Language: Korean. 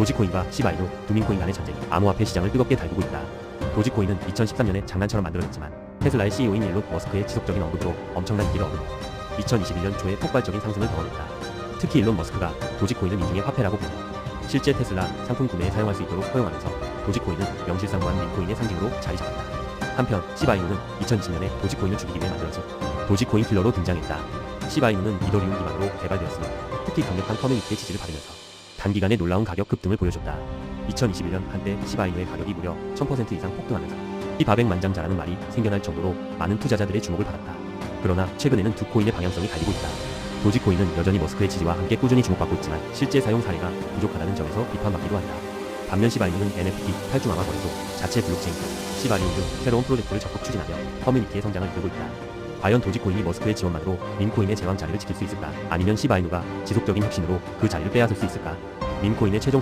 도지코인과 시바이누, 두민코인 간의 전쟁이 암호화폐 시장을 뜨겁게 달구고 있다. 도지코인은 2013년에 장난처럼 만들어졌지만 테슬라의 CEO인 일론 머스크의 지속적인 언급으로 엄청난 인기를 얻은 2021년 초에 폭발적인 상승을 거론했다. 특히 일론 머스크가 도지코인을 인중의 화폐라고 부르고 실제 테슬라 상품 구매에 사용할 수 있도록 허용하면서 도지코인은 명실상부한 민코인의 상징으로 자리 잡았다. 한편 시바이누는 2020년에 도지코인을 죽이기 위해 만들어진 도지코인 킬러로 등장했다. 시바이누는 이더리움 기반으로 개발되었으며 특히 강력한 커뮤니티의 지지를 받으면서 단기간에 놀라운 가격 급등을 보여줬다. 2021년 한때 시바이누의 가격이 무려 1000% 이상 폭등하면서 이 바백만장자라는 말이 생겨날 정도로 많은 투자자들의 주목을 받았다. 그러나 최근에는 두 코인의 방향성이 갈리고 있다. 도지코인은 여전히 머스크의 지지와 함께 꾸준히 주목받고 있지만 실제 사용 사례가 부족하다는 점에서 비판받기도 한다. 반면 시바이누는 NFT, 탈중앙화 거래소, 자체 블록체인, 시바리움 등 새로운 프로젝트를 적극 추진하며 커뮤니티의 성장을 이끌고 있다. 과연 도지코인이 머스크의 지원만으로 민코인의 제왕 자리를 지킬 수 있을까? 아니면 시바이누가 지속적인 혁신으로 그 자리를 빼앗을 수 있을까? 민코인의 최종